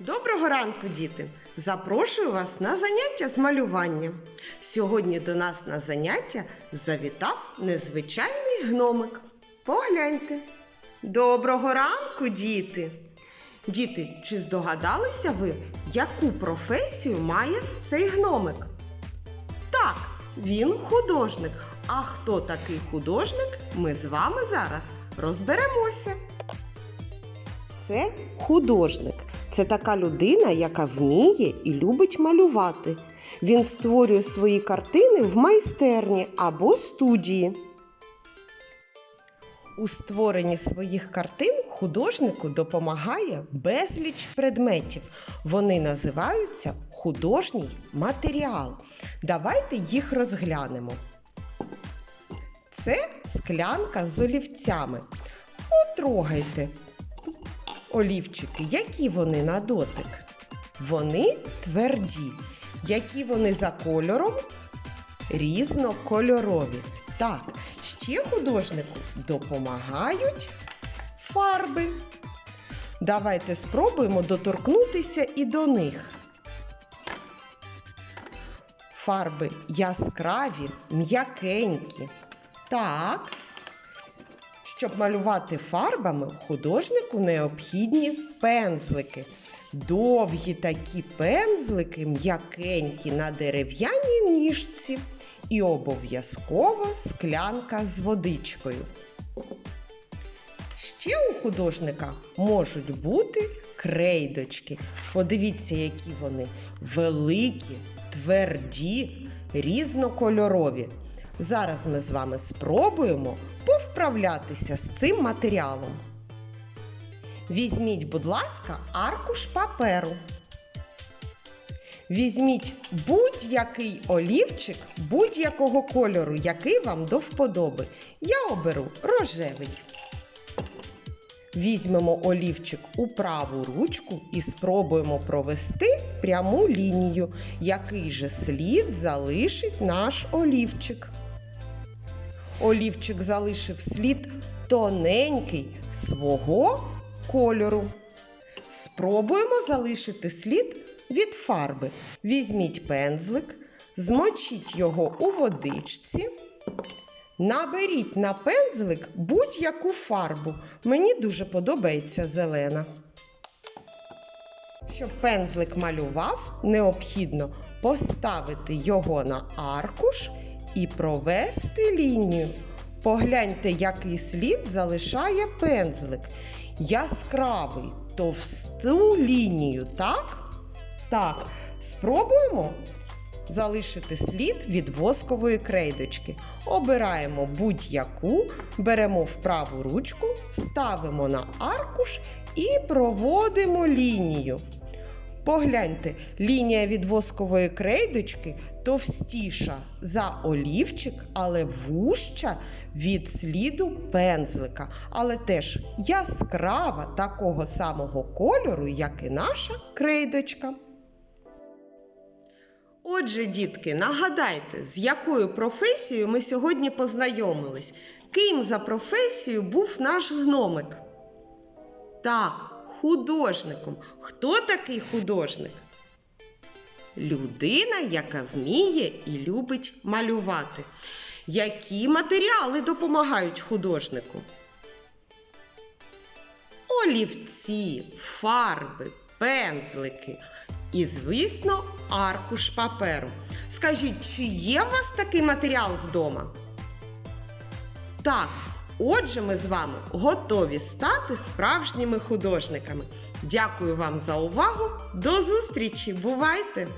Доброго ранку, діти! Запрошую вас на заняття з малювання. Сьогодні до нас на заняття завітав незвичайний гномик. Погляньте. Доброго ранку, діти! Діти, чи здогадалися ви, яку професію має цей гномик? Так, він художник. А хто такий художник, ми з вами зараз розберемося. Це художник. Це така людина, яка вміє і любить малювати. Він створює свої картини в майстерні або студії. У створенні своїх картин художнику допомагає безліч предметів. Вони називаються художній матеріал. Давайте їх розглянемо. Це склянка з олівцями. Потрогайте олівчики, які вони на дотик? Вони тверді. Які вони за кольором? Різнокольорові. Так, ще художнику допомагають фарби. Давайте спробуємо доторкнутися і до них. Фарби яскраві, м'якенькі. Так, щоб малювати фарбами, художнику необхідні пензлики. Довгі такі пензлики, м'якенькі на дерев'яній ніжці і обов'язково склянка з водичкою. Ще у художника можуть бути крейдочки. Подивіться, які вони великі, тверді, різнокольорові. Зараз ми з вами спробуємо повправлятися з цим матеріалом. Візьміть, будь ласка, аркуш паперу. Візьміть будь-який олівчик будь-якого кольору, який вам до вподоби. Я оберу рожевий. Візьмемо олівчик у праву ручку і спробуємо провести пряму лінію, який же слід залишить наш олівчик. Олівчик залишив слід тоненький свого кольору. Спробуємо залишити слід від фарби. Візьміть пензлик, змочіть його у водичці. Наберіть на пензлик будь-яку фарбу. Мені дуже подобається зелена. Щоб пензлик малював, необхідно поставити його на аркуш і провести лінію. Погляньте, який слід залишає пензлик. Яскравий, товсту лінію, так? Так, спробуємо залишити слід від воскової крейдочки. Обираємо будь-яку, беремо в праву ручку, ставимо на аркуш і проводимо лінію. Погляньте, лінія від воскової крейдочки товстіша за олівчик, але вужча від сліду пензлика, але теж яскрава такого самого кольору, як і наша крейдочка. Отже, дітки, нагадайте, з якою професією ми сьогодні познайомились. Ким за професією був наш гномик? Так, художником. Хто такий художник? Людина, яка вміє і любить малювати. Які матеріали допомагають художнику? Олівці, фарби, пензлики і, звісно, аркуш паперу. Скажіть, чи є у вас такий матеріал вдома? Так, отже, ми з вами готові стати справжніми художниками. Дякую вам за увагу. До зустрічі! Бувайте!